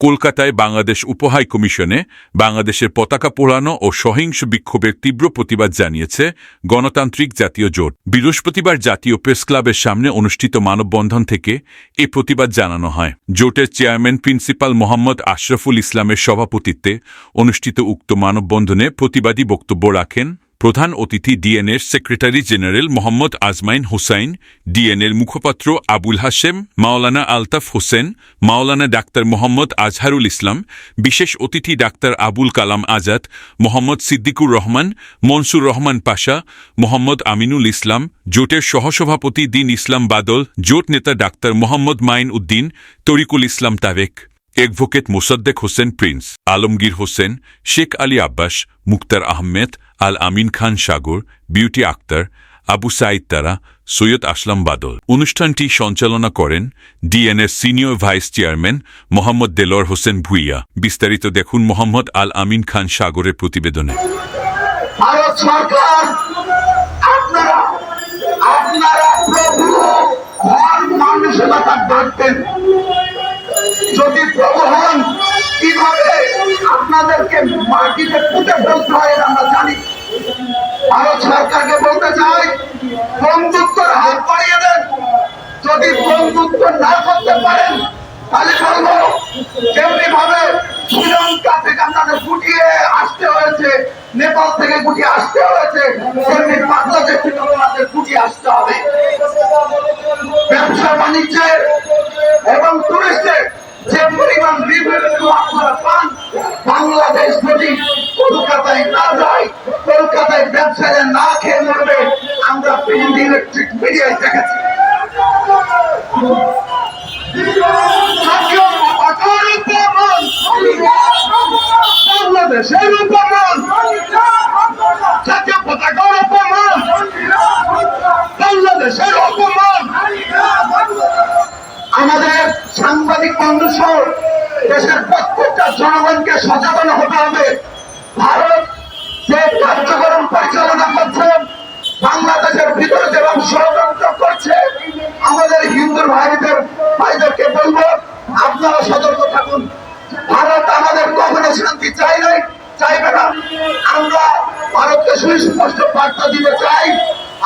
কলকাতায় বাংলাদেশ উপহাই কমিশনে বাংলাদেশের পতাকা পোড়ানো ও সহিংস বিক্ষোভের তীব্র প্রতিবাদ জানিয়েছে গণতান্ত্রিক জাতীয় জোট। বৃহস্পতিবার জাতীয় প্রেস ক্লাবের সামনে অনুষ্ঠিত মানববন্ধন থেকে এ প্রতিবাদ জানানো হয়। জোটের চেয়ারম্যান প্রিন্সিপাল মোহাম্মদ আশরাফুল ইসলামের সভাপতিত্বে অনুষ্ঠিত উক্ত মানববন্ধনে প্রতিবাদী বক্তব্য রাখেন প্রধান অতিথি ডিএনএর সেক্রেটারি জেনারেল মোহাম্মদ আজমাইন হোসাইন, ডিএনএর মুখপাত্র আবুল হাশেম, মাওলানা আলতাফ হোসেন, মাওলানা ডাক্তার মোহাম্মদ আজহারুল ইসলাম, বিশেষ অতিথি ডাক্তার আবুল কালাম আজাদ, মোহাম্মদ সিদ্দিকুর রহমান, মনসুর রহমান পাশা, মোহাম্মদ আমিনুল ইসলাম, জোটের সহসভাপতি দিন ইসলাম বাদল, জোট নেতা doctor Mohammad Main Uddin, Tariqul Islam Tarek advocate Mosaddek Hossain Prince, Alamgir Hossain, Sheikh Ali Abbas, Muktar Ahmed Al Amin Khan Sagar, Beauty Akter, Abu Saeed Tara, Syed Aslam Badal. অনুষ্ঠানটি সঞ্চালনা করেন ডিএনএর senior vice chairman Mohammad Delwar Hossain Bhuiyan. বিস্তারিত দেখুন মোহাম্মদ আল আমিন খান সাগরের প্রতিবেদনে। যদি প্রভু হন, কীভাবে আপনাদেরকে মাটিতে পুঁতে ফেলতে হয়, আমরা জানি। ভারত সরকারকে বলতে চাই, বন্ধুত্বর হাত বাড়িয়ে দেন। যদি বন্ধুত্ব না করতে পারেন, তাহলে বলব যেমনি ভাবে শ্রীলঙ্কা থেকে আপনাদের গুটিয়ে আসতে হয়েছে, নেপাল থেকে গুটিয়ে আসতে হয়েছে, তেমনি বাংলাদেশ থেকে আমাদের গুটিয়ে আসতে হবে। ব্যবসা বাণিজ্যে এবং টুরিস্টে যে পরিমাণ আপনারা পান, বাংলাদেশ যদি কলকাতায় না যায়, কলকাতায় ব্যবসায়ীরা না খেয়ে মরবে, আমরা প্রিন্ট ইলেকট্রিক মিডিয়ায় দেখেছি। বাংলাদেশের উপমান বাংলাদেশের অপমান আমাদের সাংবাদিক বন্ধু সহ দেশের প্রত্যেকটা জনগণকে সচেতন হতে হবে। ভারত যে কার্যক্রম পরিচালনা করছে, বাংলাদেশের ভিতরে যেরকম ষড়যন্ত্র করছে, আমাদের হিন্দু ভাইদের ভাইদেরকে বলব, আপনারা সতর্ক থাকুন। ভারত আমাদের কখনো শান্তি চাই নাই, চাইবে না। আমরা ভারতকে সুস্পষ্ট বার্তা দিতে চাই।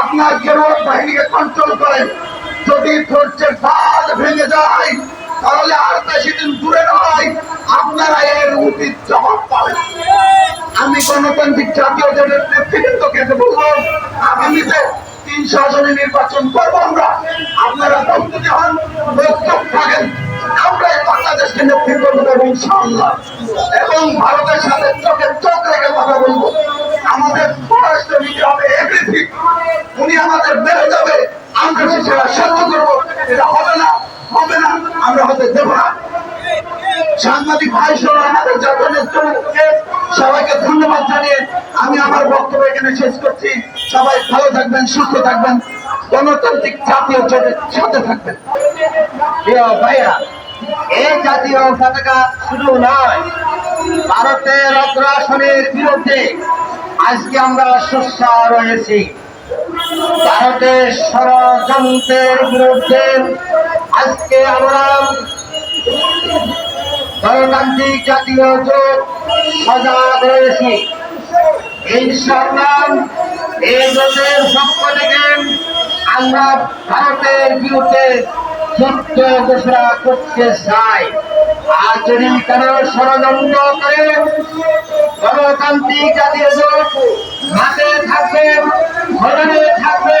আপনার গেরুয়া বাহিনীকে কন্ট্রোল করেন। যদি ধৈর্যের ভেঙে যায় তাহলে আর বেশি দিন দূরে নয় আপনারা এর উচিত জবাব পাবেন। আমি গণতান্ত্রিক জাতীয় দলের নেতৃত্বকে বলব আগামীতে তিনশো আসনে নির্বাচন করব আমরা। আপনারা প্রস্তুতি হন, প্রস্তুত থাকেন। আমরা বাংলাদেশকে নেতৃত্ব দেবো ইনশাআল্লাহ। এবং ভারতের সাথে চোখে চোখ রেখে কথা বলব। আমাদের স্বরাষ্ট্র হবে এভরিথিং উনি আমাদের বেড়ে যাবে। আমরা সেটা সহ্য করব এটা হবে না হবে না আমরা হতে দেবো। সাংবাদিক ভাই সহ আমাদের জাতীয় নেতৃত্বকে সবাইকে ধন্যবাদ জানিয়ে আমি আমার বক্তব্য এখানে শেষ করছি। সবাই ভালো থাকবেন, সুস্থ থাকবেন। গণতান্ত্রিক জাতীয় জোটের সাথে থাকবেন। ভাইয়া এই জাতীয় পতাকা শুধু নয়, ভারতের অগ্রাসনের বিরুদ্ধে আজকে আমরা সোচ্চার রয়েছি। ভারতের ষড়যন্ত্রের বিরুদ্ধে আজকে আমরা গণতান্ত্রিক জাতীয় জোট সজাগ রয়েছি ইনশাআল্লাহ এই জোটের পক্ষ থেকে আমরা ভারতের বিরুদ্ধে যুদ্ধ ঘোষণা করতে চাই। আর যদি কেন ষড়যন্ত্র করে গণতান্ত্রিক জাতীয় জোট মাঠে থাকবে ঘটনে থাকবে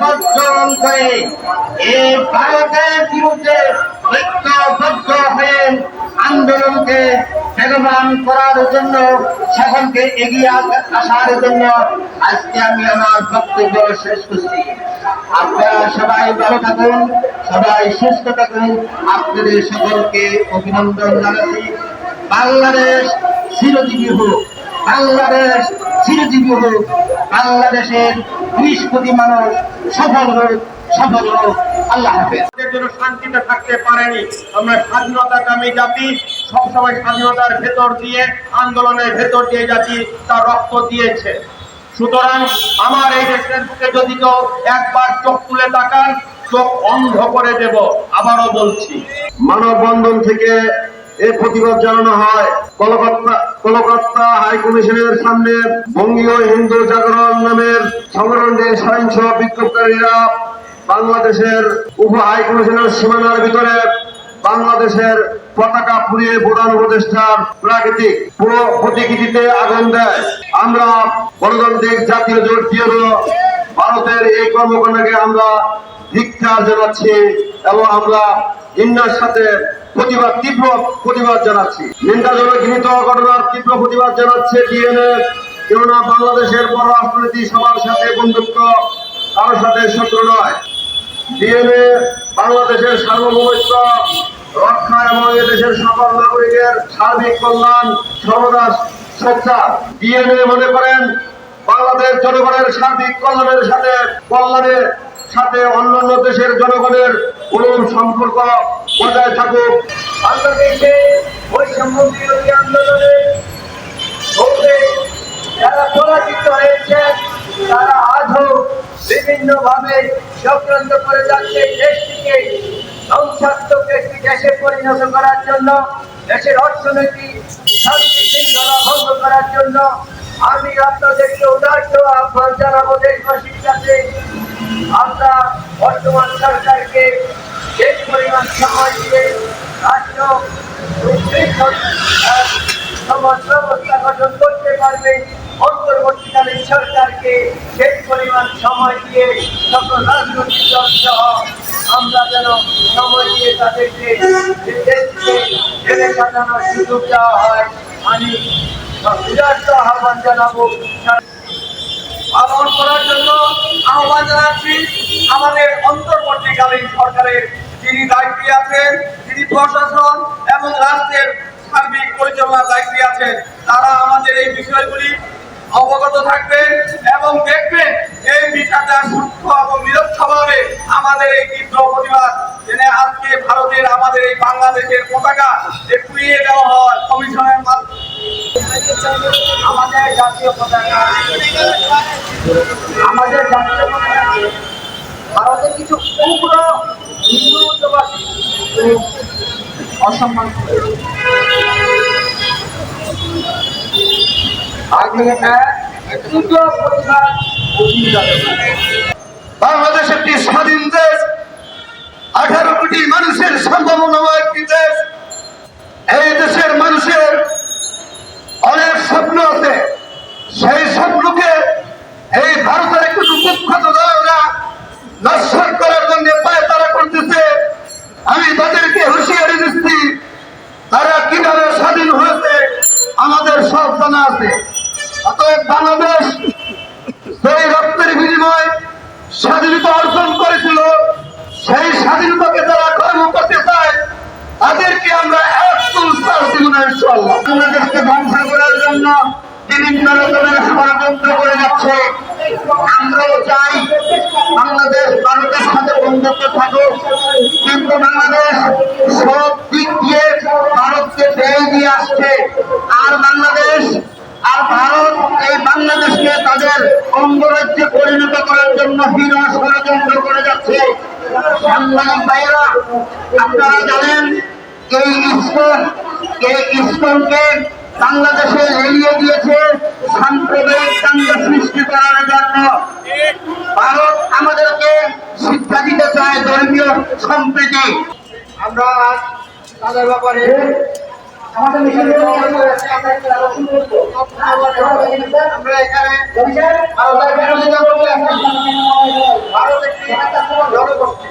বর্জন করে এই ভারতের বিরুদ্ধে ঐক্যবদ্ধ হয়ে আন্দোলনকে বেগবান করার জন্য, সকলকে এগিয়ে আসার জন্য আজকে আমি আমার বক্তব্য শেষ করছি। আপনারা সবাই ভালো থাকুন, সবাই সুস্থ থাকুন। আপনাদের সকলকে অভিনন্দন জানাচ্ছি। বাংলাদেশ চিরজীবী হোক। বাংলাদেশ চিরজীবী হোক বাংলাদেশের বিশ কোটি মানুষ সফল হোক সফল হোক। আল্লাহ হাফেজ। জন্য শান্তিতে থাকতে পারেনি। আমরা স্বাধীনতাকামী জাতি সবসময় স্বাধীনতার ভেতর দিয়ে আন্দোলনের ভেতর দিয়ে জাতি তার রক্ত দিয়েছে। সুতরাং আমার এই দেশের বুকে যদি কেউ একবার চোখ তুলে তাকান চোখ অন্ধ করে দেব। আবারও বলছি। মানববন্ধন থেকে এই প্রতিবাদ জানানো হয়। কলকাতা কলকাতা হাই কমিশনের সামনে বঙ্গীয় হিন্দু জাগরণ নামের সংগঠনটি সহিংস বিক্ষোভকারীরা বাংলাদেশের উপ হাই কমিশনের সীমানার ভিতরে বাংলাদেশের পতাকা পুড়িয়ে প্রধান উপদেষ্টার প্রাকৃতিক পুরো প্রতিকৃতিতে আগুন দেয়। আমরা গণতান্ত্রিক জাতীয় জোট দিয়ে ভারতের এই কর্মকাণ্ডকে আমরা ধিক্কার জানাচ্ছি এবং আমরা ঘৃণার সাথে প্রতিবাদ, তীব্র প্রতিবাদ জানাচ্ছি। নিন্দাজনক ঘৃণিত ঘটনার তীব্র প্রতিবাদ জানাচ্ছে ডিএনএ কেননা বাংলাদেশের রাজনীতি সবার সাথে বন্ধুত্ব কারোর সাথে শত্রু নয়। ডিএনএ বাংলাদেশের সার্বভৌমত্ব, রক্ষা এবং এদেশের সকল নাগরিকের সার্বিক কল্যাণ সর্বদা সোচ্চা। ডিএনএ মনে করেন, বাংলাদেশ জনগণের সার্বিক কল্যাণের সাথে কল্যাণের সাথে অন্যান্য দেশের জনগণের অনুরূপ সম্পর্ক বজায় থাকুক। বাংলাদেশে বৈষম্য বিরোধী আন্দোলনে যারা পরাজিত হয়েছে, তারা আজও বিভিন্ন ভাবে চক্রান্ত করে যাচ্ছে দেশটিকে ধ্বংসাত্মক একটি দেশে পরিণত করার জন্য, দেশের অর্থনৈতিক শান্তি শৃঙ্খলা ভঙ্গ করার জন্য। আমি আপনাদেরকে উদার্ত আহ্বান জানাব দেশবাসীর কাছে। আমরা বর্তমান সরকারকে যে পরিমাণ সময় দিয়ে রাষ্ট্র সমাজ ব্যবস্থা গঠন করতে পারবে। অন্তর্বর্তীকালীন সরকারকে সেই পরিমাণ সময় দিয়ে সকল রাজনৈতিক দল সহ আমরা যেন সময় দিয়ে তাদেরকে দেশকে সাজানোর সুযোগ দেওয়া হয়। আমি আহ্বান করার জন্য আহ্বান জানাচ্ছি আমাদের অন্তর্বর্তীকালীন সরকারের যিনি দায়িত্বে আছেন, যিনি প্রশাসন এবং রাষ্ট্রের সার্বিক পরিচালনার দায়িত্বে আছেন, তারা আমাদের এই বিষয়গুলি অবগত থাকবেন এবং দেখবেন এই বিচারটা সূক্ষ্ম এবং নিরক্ষভাবে আমাদের এই তীব্র প্রতিবাদ যেন আজকে ভারতের, আমাদের এই বাংলাদেশের পতাকা যে পুড়িয়ে দেওয়া হয়, কমিশনের মাধ্যমে আমাদের ভারতের কিছু উগ্র হিন্দুত্ববাদী অসম্মান বাংলাদেশ একটি স্বাধীন দেশ, আঠারো কোটি মানুষের সম্ভাবনাময় একটি দেশ। এই দেশের মানুষের অনেক স্বপ্ন আছে সেই স্বপ্নকে এই ভারতের একটু কুখ্যাত দলেরা নশ্বর করার জন্য পায় তারা করতেছে আমি তাদেরকে হুঁশিয়ারি দিচ্ছি তারা কীভাবে স্বাধীন হয়েছে আমাদের সব জানা আছে অতএব বাংলাদেশ সেই রক্তের বিনিময় স্বাধীনতা অর্জন করেছিল সেই স্বাধীনতাকে যারা কর্ম করতে চায় তাদেরকে আমরা এক তুল বাংলাদেশকে ধ্বংস করার জন্য বিভিন্ন রকমের ষড়যন্ত্র করে যাচ্ছে। আমরাও চাই বাংলাদেশ ভারতের সাথে বন্ধুত্ব থাকুক। কিন্তু বাংলাদেশ সব দিক দিয়ে ভারতকে ফেলে দিয়ে আসছে। আর বাংলাদেশ, আর ভারত এই বাংলাদেশকে তাদের অঙ্গরাজ্যে পরিণত করার জন্য হীন ষড়যন্ত্র করে যাচ্ছে। সাংবাদিক ভাইয়েরা, আপনারা জানেন এই ইস্কন এই ইস্কনকে বাংলাদেশে এড়িয়ে দিয়েছে সাম্প্রদায়িক দাঙ্গা সৃষ্টি করার জন্য। ভারত আমাদেরকে শিক্ষা দিতে চায় ধর্মীয় সম্প্রীতি। আমরা তাদের ব্যাপারে আমাদের আমরা এখানে ভারতের বিরোধিতা করলে ভারত একটি জনগোষ্ঠী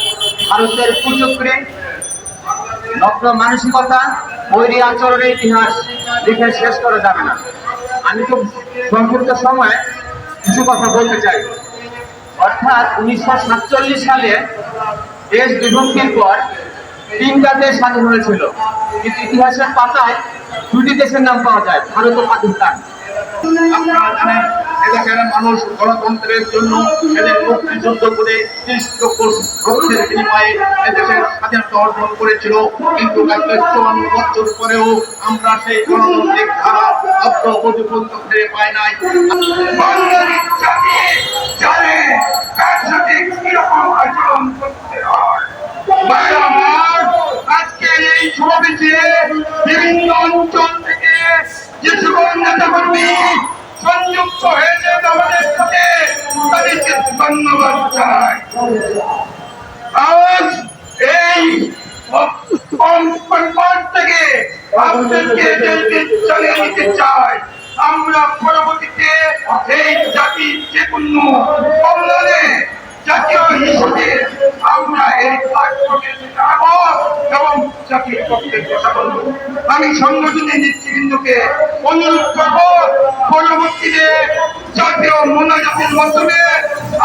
ভারতের কুচক্রি, নগ্ন মানসিকতা, বৈরী আচরণের ইতিহাস লিখে শেষ করা যাবে না। আমি খুব সংক্ষিপ্ত সময়ে কিছু কথা বলতে চাই। অর্থাৎ উনিশশো সাতচল্লিশ সালে দেশ বিভক্তির পর তিনটা দেশ স্বাধীন হয়েছিল। কিন্তু ইতিহাসের পাতায় দুটি দেশের নাম পাওয়া যায়, ভারত ও পাকিস্তান। এদেশের মানুষ গণতন্ত্রের জন্য এদের মুক্তিযুদ্ধ করে ত্রিশ লক্ষ রক্তের বিনিময়ে এদেশের স্বাধীনতা অর্জন করেছিল। কিন্তু চুয়ান্ন বছর পরেও আমরা সেই গণতান্ত্রিক ধারা অগ্রগতি পর্যন্ত ফিরে পাই নাই। বিভিন্ন অঞ্চল থেকে যে সকল নেতা কর্মী সংযুক্ত হয়েছে আমাদের সাথে তাদেরকে ধন্যবাদ আজ এই থেকে আপনাদেরকে চাই, আমরা পরবর্তীতে এই জাতির যে কোনো জাতীয় হিসেবে আমরা এই এবং জাতির পক্ষে আমি সংগঠনের নেতৃবৃন্দকে অনুরোধ করব পরবর্তীতে জাতীয় মোনাজাতের মাধ্যমে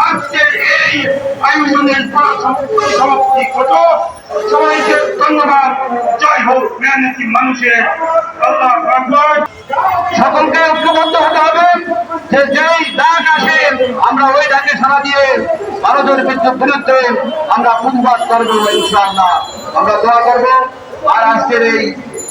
আজকে এই আয়োজনের সমাপ্তি ঘটো সবাইকে ধন্যবাদ। জয় হোক, মেহনতি মানুষের আল্লাহ সকলকে ঐক্যবদ্ধ হতে হবে যে যেই ডাক আসে আমরা ওই ডাকে সারা দিয়ে ভারতের বিরুদ্ধে আমরা প্রতিবাদ করব ইনশাআল্লাহ। আমরা দোয়া করব। আর আজকের এই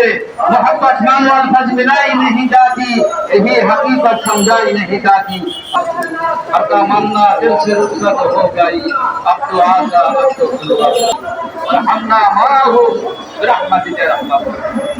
मुझे मोहब्बत मानवत फज मिलाई नहीं जाती, यही हकीकत समझाई नहीं जाती। अब का मामना दिल से रुखसत हो गई, अब तो आशा अब तो हमना माँ हो, रहमत रहमत